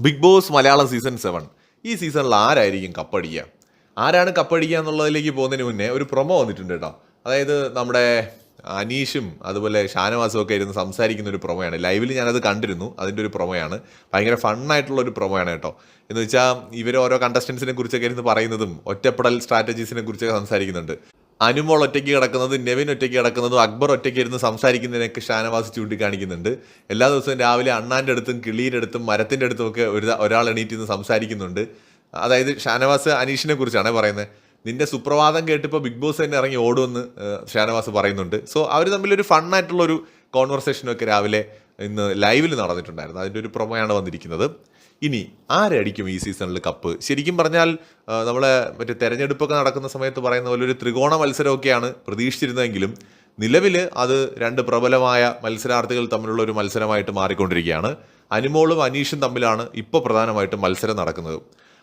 Big Boss Malayalam season seven. ഈ സീസണിൽ ആരായിരിക്കും കപ്പടിക്കുക? ആരാണ് കപ്പടിക്കുക എന്നുള്ളതിലേക്ക് പോകുന്നതിന് മുന്നേ ഒരു പ്രൊമോ വന്നിട്ടുണ്ട് കേട്ടോ. അതായത് നമ്മുടെ അനീഷും അതുപോലെ ഷാനവാസും ഒക്കെ ഇരുന്ന് സംസാരിക്കുന്ന ഒരു പ്രൊമോയാണ്. ലൈവിൽ ഞാനത് കണ്ടിരുന്നു. അതിന്റെ ഒരു പ്രൊമോയാണ്. ഭയങ്കര ഫണ്ണായിട്ടുള്ള ഒരു പ്രൊമോയാണ് കേട്ടോ. എന്ന് വെച്ചാൽ ഇവർ ഓരോ കണ്ടസ്റ്റൻസിനെ കുറിച്ചൊക്കെ ഇരുന്ന് പറയുന്നതും ഒറ്റപ്പെടൽ സ്ട്രാറ്റജീസിനെ കുറിച്ചൊക്കെ സംസാരിക്കുന്നുണ്ട്. അനുമോൾ ഒറ്റയ്ക്ക് കിടക്കുന്നത് നെവിൻ ഒറ്റയ്ക്ക് കിടക്കുന്നതും അക്ബർ ഒറ്റയ്ക്ക് ഇരുന്ന് സംസാരിക്കുന്നതിനൊക്കെ ഷാനവാസ് ചൂണ്ടിക്കാണിക്കുന്നുണ്ട്. എല്ലാ ദിവസവും രാവിലെ അണ്ണാന്റെ അടുത്തും കിളിയുടെ അടുത്തും മരത്തിന്റെ അടുത്തും ഒക്കെ ഒരു ഒരാൾ എണീറ്റിന്ന് സംസാരിക്കുന്നുണ്ട്. അതായത് ഷാനവാസ് അനീഷിനെ കുറിച്ചാണ് പറയുന്നത്. നിന്റെ സുപ്രഭാതം കേട്ടിപ്പോൾ ബിഗ് ബോസ് തന്നെ ഇറങ്ങി ഓടുമെന്ന് ഷാനവാസ് പറയുന്നുണ്ട്. സോ അവർ തമ്മിലൊരു ഫണ്ണായിട്ടുള്ളൊരു കോൺവെർസേഷനൊക്കെ രാവിലെ ഇന്ന് ലൈവിൽ നടന്നിട്ടുണ്ടായിരുന്നു. അതിന്റെ ഒരു പ്രൊമോയാണ് വന്നിരിക്കുന്നത്. ഇനി ആരടിക്കും ഈ സീസണിൽ കപ്പ്? ശരിക്കും പറഞ്ഞാൽ നമ്മളെ മറ്റേ തെരഞ്ഞെടുപ്പൊക്കെ നടക്കുന്ന സമയത്ത് പറയുന്ന പോലെ ഒരു ത്രികോണ മത്സരമൊക്കെയാണ് പ്രതീക്ഷിച്ചിരുന്നതെങ്കിലും നിലവിൽ അത് രണ്ട് പ്രബലമായ മത്സരാർത്ഥികൾ തമ്മിലുള്ള ഒരു മത്സരമായിട്ട് മാറിക്കൊണ്ടിരിക്കുകയാണ്. അനുമോളും അനീഷും തമ്മിലാണ് ഇപ്പോൾ പ്രധാനമായിട്ടും മത്സരം നടക്കുന്നത്.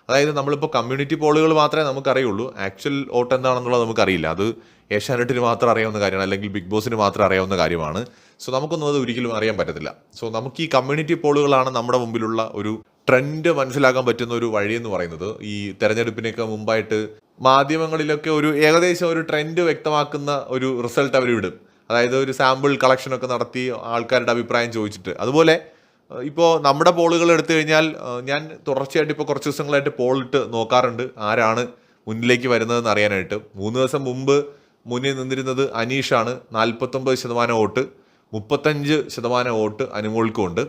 അതായത് നമ്മളിപ്പോൾ കമ്മ്യൂണിറ്റി പോളുകൾ മാത്രമേ നമുക്കറിയുള്ളൂ. ആക്ച്വൽ വോട്ട് എന്താണെന്നുള്ളത് നമുക്കറിയില്ല. അത് ഏഷ്യാനെറ്റിന് മാത്രം അറിയാവുന്ന കാര്യമാണ്. അല്ലെങ്കിൽ ബിഗ് ബോസിന് മാത്രം അറിയാവുന്ന കാര്യമാണ്. സോ നമുക്കൊന്നും അത് ഒരിക്കലും അറിയാൻ പറ്റത്തില്ല. സോ നമുക്ക് ഈ കമ്മ്യൂണിറ്റി പോളുകളാണ് നമ്മുടെ മുമ്പിലുള്ള ഒരു ട്രെൻഡ് മനസ്സിലാക്കാൻ പറ്റുന്ന ഒരു വഴി എന്ന് പറയുന്നത്. ഈ തെരഞ്ഞെടുപ്പിനൊക്കെ മുമ്പായിട്ട് മാധ്യമങ്ങളിലൊക്കെ ഒരു ഏകദേശം ഒരു ട്രെൻഡ് വ്യക്തമാക്കുന്ന ഒരു റിസൾട്ട് അവർ വിടും അതായത് ഒരു സാമ്പിൾ കളക്ഷനൊക്കെ നടത്തി ആൾക്കാരുടെ അഭിപ്രായം ചോദിച്ചിട്ട്. അതുപോലെ ഇപ്പോൾ നമ്മുടെ പോളുകൾ എടുത്തു കഴിഞ്ഞാൽ ഞാൻ തുടർച്ചയായിട്ട് ഇപ്പോൾ കുറച്ച് ദിവസങ്ങളായിട്ട് പോളിട്ട് നോക്കാറുണ്ട്. ആരാണ് മുന്നിലേക്ക് വരുന്നതെന്ന് അറിയാനായിട്ട്. മൂന്ന് ദിവസം മുമ്പ് മുന്നിൽ നിന്നിരുന്നത് അനീഷാണ്. നാൽപ്പത്തൊമ്പത് ശതമാനം വോട്ട് മുപ്പത്തഞ്ച് ശതമാനം വോട്ട് അനുമോൾക്കുമുണ്ട്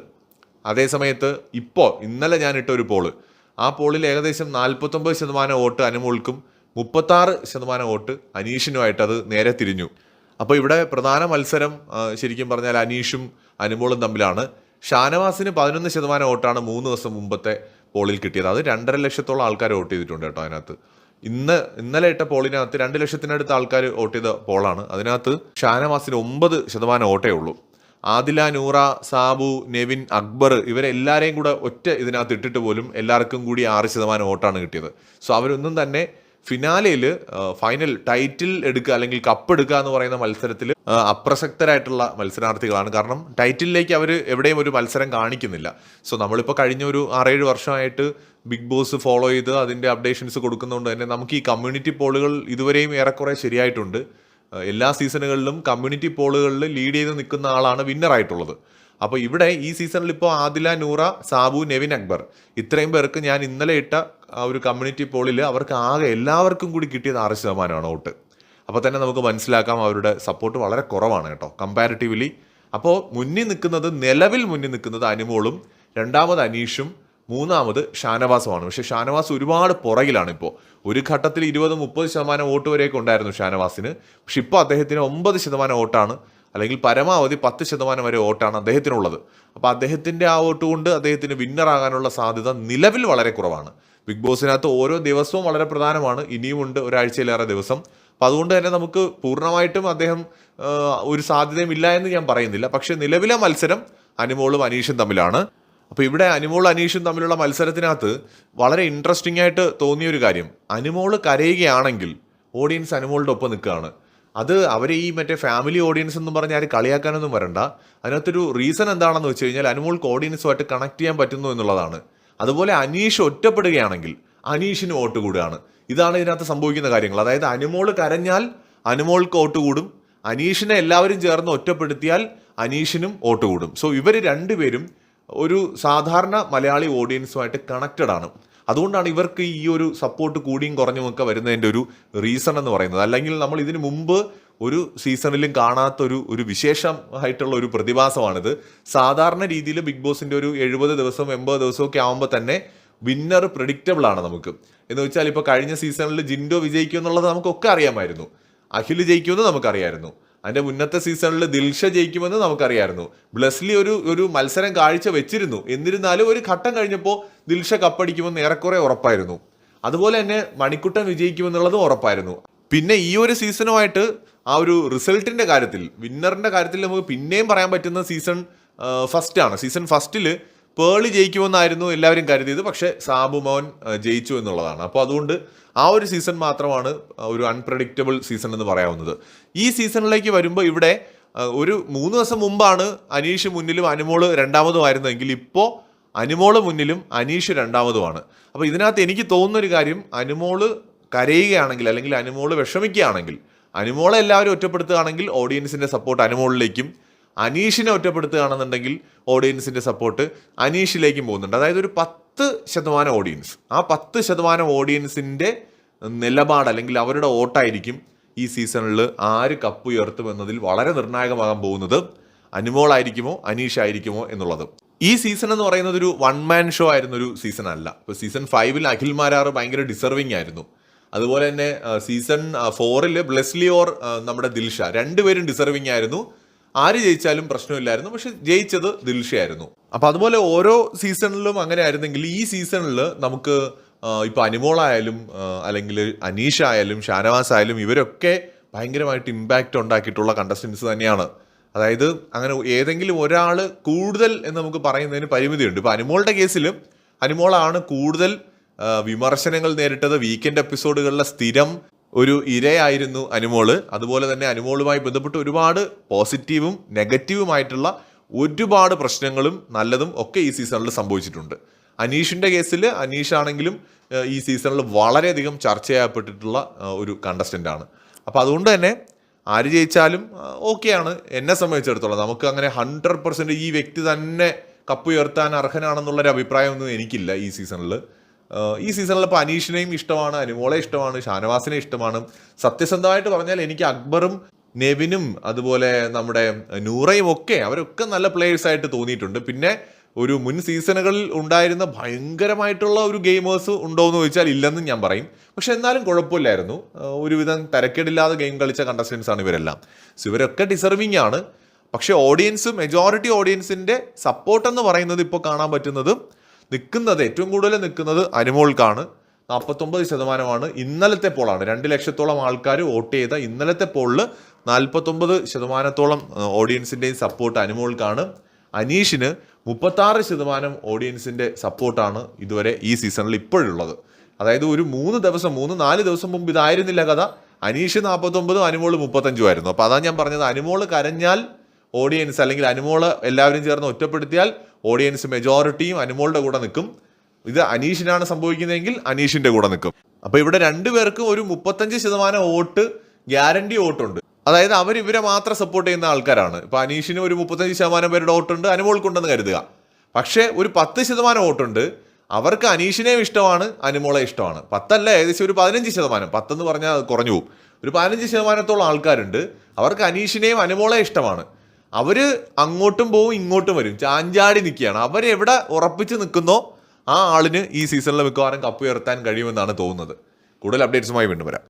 അതേ സമയത്ത് ഇപ്പോൾ ഇന്നലെ ഞാൻ ഇട്ട ഒരു പോൾ. ആ പോളിൽ ഏകദേശം നാൽപ്പത്തൊമ്പത് ശതമാനം വോട്ട് അനുമോൾക്കും മുപ്പത്താറ് ശതമാനം വോട്ട് അനീഷിനുമായിട്ട് അത് നേരെ തിരിഞ്ഞു. അപ്പോൾ ഇവിടെ പ്രധാന മത്സരം ശരിക്കും പറഞ്ഞാൽ അനീഷും അനുമോളും തമ്മിലാണ്. ഷാനവാസിന് പതിനൊന്ന് ശതമാനം വോട്ടാണ് മൂന്ന് ദിവസം മുമ്പത്തെ പോളിൽ കിട്ടിയത്. അത് രണ്ടര ലക്ഷത്തോളം ആൾക്കാർ വോട്ട് ചെയ്തിട്ടുണ്ട് കേട്ടോ അതിനകത്ത്. ഇന്ന് ഇന്നലെ ഇട്ട പോളിനകത്ത് രണ്ട് ലക്ഷത്തിനടുത്ത് ആൾക്കാർ വോട്ട് ചെയ്ത പോളാണ്. അതിനകത്ത് ഷാനവാസിന് ഒമ്പത് ശതമാനം വോട്ടേ ഉള്ളൂ. ആദില നൂറ സാബു നെവിൻ അക്ബർ ഇവരെല്ലാരെയും കൂടെ ഒറ്റ ഇതിനകത്ത് ഇട്ടിട്ട് പോലും എല്ലാവർക്കും കൂടി ആറ് ശതമാനം വോട്ടാണ് കിട്ടിയത്. സോ അവരൊന്നും തന്നെ ഫിനാലയിൽ ഫൈനൽ ടൈറ്റിൽ എടുക്കുക അല്ലെങ്കിൽ കപ്പ് എടുക്കുക എന്ന് പറയുന്ന മത്സരത്തിൽ അപ്രസക്തരായിട്ടുള്ള മത്സരാർത്ഥികളാണ്. കാരണം ടൈറ്റിലേക്ക് അവർ എവിടെയും ഒരു മത്സരം കാണിക്കുന്നില്ല. സോ നമ്മളിപ്പോൾ കഴിഞ്ഞ ഒരു ആറേഴ് വർഷമായിട്ട് ബിഗ് ബോസ് ഫോളോ ചെയ്ത് അതിന്റെ അപ്ഡേഷൻസ് കൊടുക്കുന്നതുകൊണ്ട് തന്നെ നമുക്ക് ഈ കമ്മ്യൂണിറ്റി പോളുകൾ ഇതുവരെയും ഏറെക്കുറെ ശരിയായിട്ടുണ്ട്. എല്ലാ സീസണുകളിലും കമ്മ്യൂണിറ്റി പോളുകളിൽ ലീഡ് ചെയ്ത് നിൽക്കുന്ന ആളാണ് വിന്നർ ആയിട്ടുള്ളത്. അപ്പോൾ ഇവിടെ ഈ സീസണിൽ ഇപ്പോൾ ആദില നൂറ സാബു നെവിൻ അക്ബർ. ഇത്രയും പേർക്ക് ഞാൻ ഇന്നലെ ഇട്ട ആ ഒരു കമ്മ്യൂണിറ്റി പോളിൽ അവർക്ക് ആകെ എല്ലാവർക്കും കൂടി കിട്ടിയത് ആറ് ശതമാനമാണ് വോട്ട്. അപ്പോൾ തന്നെ നമുക്ക് മനസ്സിലാക്കാം അവരുടെ സപ്പോർട്ട് വളരെ കുറവാണ് കേട്ടോ കമ്പാരിറ്റീവ്ലി അപ്പോൾ മുന്നിൽ നിൽക്കുന്നത് നിലവിൽ മുന്നിൽ നിൽക്കുന്നത് അനുമോളും രണ്ടാമത് അനീഷും മൂന്നാമത് ഷാനവാസുമാണ്. പക്ഷേ ഷാനവാസ് ഒരുപാട് പുറകിലാണ് ഇപ്പോൾ ഒരു ഘട്ടത്തിൽ ഇരുപത് മുപ്പത് ശതമാനം വോട്ട് വരെയൊക്കെ ഉണ്ടായിരുന്നു ഷാനവാസിന്. പക്ഷെ ഇപ്പോൾ അദ്ദേഹത്തിന് ഒമ്പത് ശതമാനം വോട്ടാണ് അല്ലെങ്കിൽ പരമാവധി പത്ത് ശതമാനം വരെ വോട്ടാണ് അദ്ദേഹത്തിനുള്ളത്. അപ്പോൾ അദ്ദേഹത്തിന്റെ ആ വോട്ട് കൊണ്ട് അദ്ദേഹത്തിന് വിന്നറാകാനുള്ള സാധ്യത നിലവിൽ വളരെ കുറവാണ്. ബിഗ് ബോസിനകത്ത് ഓരോ ദിവസവും വളരെ പ്രധാനമാണ്. ഇനിയുമുണ്ട് ഒരാഴ്ചയിലേറെ ദിവസം. അപ്പം അതുകൊണ്ട് തന്നെ നമുക്ക് പൂർണമായിട്ടും അദ്ദേഹം ഒരു സാധ്യതയും ഇല്ല എന്ന് ഞാൻ പറയുന്നില്ല. പക്ഷേ നിലവിലെ മത്സരം അനുമോളും അനീഷും തമ്മിലാണ്. അപ്പോൾ ഇവിടെ അനുമോൾ അനീഷും തമ്മിലുള്ള മത്സരത്തിനകത്ത് വളരെ ഇൻട്രസ്റ്റിംഗ് ആയിട്ട് തോന്നിയ ഒരു കാര്യം. അനുമോൾ കരയുകയാണെങ്കിൽ ഓഡിയൻസ് അനുമോളുടെ ഒപ്പം നിൽക്കുകയാണ്. അത് അവരെ ഈ മറ്റേ ഫാമിലി ഓഡിയൻസ് എന്ന് പറഞ്ഞാൽ ആരും കളിയാക്കാനൊന്നും വരണ്ട. അതിനകത്തൊരു റീസൺ എന്താണെന്ന് വെച്ച് കഴിഞ്ഞാൽ അനുമോൾക്ക് ഓഡിയൻസുമായിട്ട് കണക്ട് ചെയ്യാൻ പറ്റുന്നു എന്നുള്ളതാണ്. അതുപോലെ അനീഷ് ഒറ്റപ്പെടുകയാണെങ്കിൽ അനീഷിന് വോട്ട് കൂടുകയാണ്. ഇതാണ് ഇതിനകത്ത് സംഭവിക്കുന്ന കാര്യങ്ങൾ. അതായത് അനുമോൾ കരഞ്ഞാൽ അനുമോൾക്ക് വോട്ട് കൂടും. അനീഷിനെ എല്ലാവരും ചേർന്ന് ഒറ്റപ്പെടുത്തിയാൽ അനീഷിനും വോട്ട് കൂടും. സോ ഇവർ രണ്ടുപേരും ഒരു സാധാരണ മലയാളി ഓഡിയൻസുമായിട്ട് കണക്റ്റഡ് ആണ്. അതുകൊണ്ടാണ് ഇവർക്ക് ഈ ഒരു സപ്പോർട്ട് കൂടിയും കുറഞ്ഞുമൊക്കെ വരുന്നതിന്റെ ഒരു റീസൺ എന്ന് പറയുന്നത്. അല്ലെങ്കിൽ നമ്മൾ ഇതിനു മുമ്പ് ഒരു സീസണിലും കാണാത്ത ഒരു ഒരു വിശേഷമായിട്ടുള്ള ഒരു പ്രതിഭാസമാണിത്. സാധാരണ രീതിയിൽ ബിഗ് ബോസിന്റെ ഒരു എഴുപത് ദിവസം എൺപത് ദിവസമൊക്കെ ആകുമ്പോൾ തന്നെ വിന്നർ പ്രഡിക്റ്റബിൾ ആണ് നമുക്ക്. എന്ന് വെച്ചാൽ ഇപ്പോൾ കഴിഞ്ഞ സീസണിൽ ജിൻഡോ വിജയിക്കും എന്നുള്ളത് നമുക്കൊക്കെ അറിയാമായിരുന്നു. അഖിൽ ജയിക്കുമെന്ന് നമുക്കറിയായിരുന്നു. അതിന്റെ മുന്നത്തെ സീസണിൽ ദിൽഷ ജയിക്കുമെന്ന് നമുക്കറിയായിരുന്നു. ബ്ലസ്ലി ഒരു ഒരു മത്സരം കാഴ്ച വെച്ചിരുന്നു എന്നിരുന്നാലും ഒരു ഘട്ടം കഴിഞ്ഞപ്പോൾ ദിൽഷ കപ്പടിക്കുമെന്ന് ഏറെക്കുറെ ഉറപ്പായിരുന്നു. അതുപോലെ തന്നെ മണിക്കുട്ടൻ വിജയിക്കുമെന്നുള്ളതും ഉറപ്പായിരുന്നു. പിന്നെ ഈ ഒരു സീസണുമായിട്ട് ആ ഒരു റിസൾട്ടിന്റെ കാര്യത്തിൽ വിന്നറിന്റെ കാര്യത്തിൽ നമുക്ക് പിന്നെയും പറയാൻ പറ്റുന്ന സീസൺ ഫസ്റ്റ് ആണ് സീസൺ ഫസ്റ്റിൽ പേളി ജയിക്കുമെന്നായിരുന്നു എല്ലാവരും കരുതിയത് പക്ഷേ സാബു മോൻ ജയിച്ചു എന്നുള്ളതാണ്. അപ്പോൾ അതുകൊണ്ട് ആ ഒരു സീസൺ മാത്രമാണ് ഒരു അൺപ്രഡിക്റ്റബിൾ സീസൺ എന്ന് പറയാവുന്നത്. ഈ സീസണിലേക്ക് വരുമ്പോൾ ഇവിടെ ഒരു മൂന്ന് ദിവസം മുമ്പാണ് അനീഷ് മുന്നിലും അനുമോൾ രണ്ടാമതുമായിരുന്നെങ്കിൽ ഇപ്പോൾ അനുമോൾ മുന്നിലും അനീഷ് രണ്ടാമതുമാണ്. അപ്പോൾ ഇതിനകത്ത് എനിക്ക് തോന്നുന്ന ഒരു കാര്യം അനുമോൾ കരയുകയാണെങ്കിൽ അല്ലെങ്കിൽ അനുമോൾ വിഷമിക്കുകയാണെങ്കിൽ അനുമോളെ എല്ലാവരും ഒറ്റപ്പെടുത്തുകയാണെങ്കിൽ ഓഡിയൻസിന്റെ സപ്പോർട്ട് അനുമോളിലേക്കും അനീഷിനെ ഒറ്റപ്പെടുത്തുകയാണെന്നുണ്ടെങ്കിൽ ഓഡിയൻസിന്റെ സപ്പോർട്ട് അനീഷിലേക്കും പോകുന്നുണ്ട്. അതായത് ഒരു പത്ത് ശതമാനം ഓഡിയൻസ് ആ പത്ത് ശതമാനം ഓഡിയൻസിന്റെ നിലപാട് അല്ലെങ്കിൽ അവരുടെ വോട്ടായിരിക്കും ഈ സീസണിൽ ആര് കപ്പ് ഉയർത്തുമെന്നതിൽ വളരെ നിർണായകമാകാൻ പോകുന്നത് അനുമോളായിരിക്കുമോ അനീഷ് ആയിരിക്കുമോ എന്നുള്ളത്. ഈ സീസൺ എന്ന് പറയുന്നത് ഒരു വൺ മാൻ ഷോ ആയിരുന്ന ഒരു സീസൺ അല്ല. ഇപ്പോൾ സീസൺ ഫൈവിൽ അഖിൽ മാരാർ ഭയങ്കര ഡിസർവിങ് ആയിരുന്നു. അതുപോലെ തന്നെ സീസൺ ഫോറിൽ ബ്ലെസ്ലി ഓർ നമ്മുടെ ദിൽഷ. രണ്ടുപേരും ഡിസർവിങ് ആയിരുന്നു. ആര് ജയിച്ചാലും പ്രശ്നമില്ലായിരുന്നു. പക്ഷെ ജയിച്ചത് ദിൽഷയായിരുന്നു അപ്പോൾ അതുപോലെ ഓരോ സീസണിലും അങ്ങനെ ആയിരുന്നെങ്കിൽ ഈ സീസണിൽ നമുക്ക് ഇപ്പോൾ ഇപ്പൊ അനിമോളായാലും അല്ലെങ്കിൽ അനീഷ് ആയാലും ഷാനവാസ് ആയാലും ഇവരൊക്കെ ഭയങ്കരമായിട്ട് ഇമ്പാക്റ്റ് ഉണ്ടാക്കിയിട്ടുള്ള കണ്ടസ്റ്റൻസ് തന്നെയാണ്. അതായത് അങ്ങനെ ഏതെങ്കിലും ഒരാൾ കൂടുതൽ എന്ന് നമുക്ക് പറയുന്നതിന് പരിമിതിയുണ്ട്. ഇപ്പൊ അനുമോളുടെ കേസിലും അനുമോളാണ് കൂടുതൽ വിമർശനങ്ങൾ നേരിട്ടത് വീക്കെൻഡ് എപ്പിസോഡുകളിലെ സ്ഥിരം ഒരു ഇരയായിരുന്നു അനുമോൾ. അതുപോലെ തന്നെ അനുമോളുമായി ബന്ധപ്പെട്ട് ഒരുപാട് പോസിറ്റീവും നെഗറ്റീവുമായിട്ടുള്ള ഒരുപാട് പ്രശ്നങ്ങളും നല്ലതും ഒക്കെ ഈ സീസണിൽ സംഭവിച്ചിട്ടുണ്ട്. അനീഷിന്റെ കേസിൽ അനീഷ് ആണെങ്കിലും ഈ സീസണിൽ വളരെയധികം ചർച്ച ചെയ്യപ്പെട്ടിട്ടുള്ള ഒരു ആണ്. അപ്പോൾ അതുകൊണ്ട് തന്നെ ആര് ജയിച്ചാലും ഓക്കെയാണ് എന്നെ സംബന്ധിച്ചിടത്തോളം നമുക്ക് അങ്ങനെ ഹൺഡ്രഡ് പെർസെന്റ് ഈ വ്യക്തി തന്നെ കപ്പ് ഉയർത്താൻ അർഹനാണെന്നുള്ളൊരു അഭിപ്രായമൊന്നും എനിക്കില്ല ഈ സീസണിൽ ഈ സീസണിൽ ഇപ്പോൾ അനീഷിനെയും ഇഷ്ടമാണ് അനുമോളെ ഇഷ്ടമാണ് ഷാനവാസിനെ ഇഷ്ടമാണ്. സത്യസന്ധമായിട്ട് പറഞ്ഞാൽ എനിക്ക് അക്ബറും നെവിനും അതുപോലെ നമ്മുടെ നൂറയും ഒക്കെ അവരൊക്കെ നല്ല പ്ലേയേഴ്സ് ആയിട്ട് തോന്നിയിട്ടുണ്ട്. പിന്നെ ഒരു മുൻ സീസണുകളിൽ ഉണ്ടായിരുന്ന ഭയങ്കരമായിട്ടുള്ള ഒരു ഗെയിമേഴ്സ് ഉണ്ടോ എന്ന് ചോദിച്ചാൽ ഇല്ലെന്ന് ഞാൻ പറയും. പക്ഷെ എന്നാലും കുഴപ്പമില്ലായിരുന്നു. ഒരുവിധം തിരക്കേടില്ലാതെ ഗെയിം കളിച്ച കണ്ടസ്റ്റൻസ് ആണ് ഇവരെല്ലാം. സോ ഇവരൊക്കെ ഡിസർവിങ് ആണ്. പക്ഷെ ഓഡിയൻസ് മെജോറിറ്റി ഓഡിയൻസിന്റെ സപ്പോർട്ട് എന്ന് പറയുന്നത് ഇപ്പോൾ കാണാൻ പറ്റുന്നത് നിൽക്കുന്നത് ഏറ്റവും കൂടുതൽ നിൽക്കുന്നത് അനുമോൾക്കാണ്. നാൽപ്പത്തൊമ്പത് ശതമാനമാണ് ഇന്നലത്തെ പോളാണ്. രണ്ട് ലക്ഷത്തോളം ആൾക്കാർ വോട്ട് ചെയ്ത ഇന്നലത്തെ പോളിൽ നാൽപ്പത്തൊമ്പത് ശതമാനത്തോളം ഓഡിയൻസിന്റെയും സപ്പോർട്ട് അനുമോൾക്കാണ്. അനീഷിന് മുപ്പത്താറ് ശതമാനം ഓഡിയൻസിന്റെ സപ്പോർട്ടാണ് ഇതുവരെ ഈ സീസണിൽ ഇപ്പോഴുള്ളത്. അതായത് ഒരു മൂന്ന് ദിവസം മൂന്ന് നാല് ദിവസം മുമ്പ് ഇതായിരുന്നില്ല കഥ. അനീഷ് നാൽപ്പത്തൊമ്പതും അനുമോൾ മുപ്പത്തഞ്ചും ആയിരുന്നു അപ്പോൾ അതാണ് ഞാൻ പറഞ്ഞത് അനുമോൾ കരഞ്ഞാൽ ഓഡിയൻസ് അല്ലെങ്കിൽ അനുമോൾ എല്ലാവരും ചേർന്ന് ഒറ്റപ്പെടുത്തിയാൽ ഓഡിയൻസ് മെജോറിറ്റിയും അനുമോളുടെ കൂടെ നിൽക്കും. ഇത് അനീഷിനാണ് സംഭവിക്കുന്നതെങ്കിൽ അനീഷിന്റെ കൂടെ നിൽക്കും. അപ്പോൾ ഇവിടെ രണ്ടുപേർക്കും ഒരു മുപ്പത്തഞ്ച് ശതമാനം വോട്ട് ഗ്യാരണ്ടി വോട്ടുണ്ട്. അതായത് അവർ ഇവരെ മാത്രം സപ്പോർട്ട് ചെയ്യുന്ന ആൾക്കാരാണ്. ഇപ്പൊ അനീഷിന് ഒരു മുപ്പത്തഞ്ച് ശതമാനം പേരുടെ വോട്ടുണ്ട് അനുമോൾക്കുണ്ടെന്ന് കരുതുക. പക്ഷേ ഒരു പത്ത് ശതമാനം വോട്ടുണ്ട് അവർക്ക് അനീഷിനെയും ഇഷ്ടമാണ് അനുമോളെ ഇഷ്ടമാണ്. പത്തല്ല ഏകദേശം ഒരു പതിനഞ്ച് ശതമാനം. പത്തെന്ന് പറഞ്ഞാൽ കുറഞ്ഞു പോകും. ഒരു പതിനഞ്ച് ശതമാനത്തോളം ആൾക്കാരുണ്ട്. അവർക്ക് അനീഷിനെയും അനുമോളെ ഇഷ്ടമാണ്. അവർ അങ്ങോട്ടും പോവും ഇങ്ങോട്ടും വരും. ചാഞ്ചാടി നിൽക്കുകയാണ്. അവരെവിടെ ഉറപ്പിച്ച് നിൽക്കുന്നോ ആ ആളിന് ഈ സീസണിൽ മിക്കവാറും കപ്പ് ഉയർത്താൻ കഴിയുമെന്നാണ് തോന്നുന്നത്. കൂടുതൽ അപ്ഡേറ്റ്സുമായി വീണ്ടും വരാം.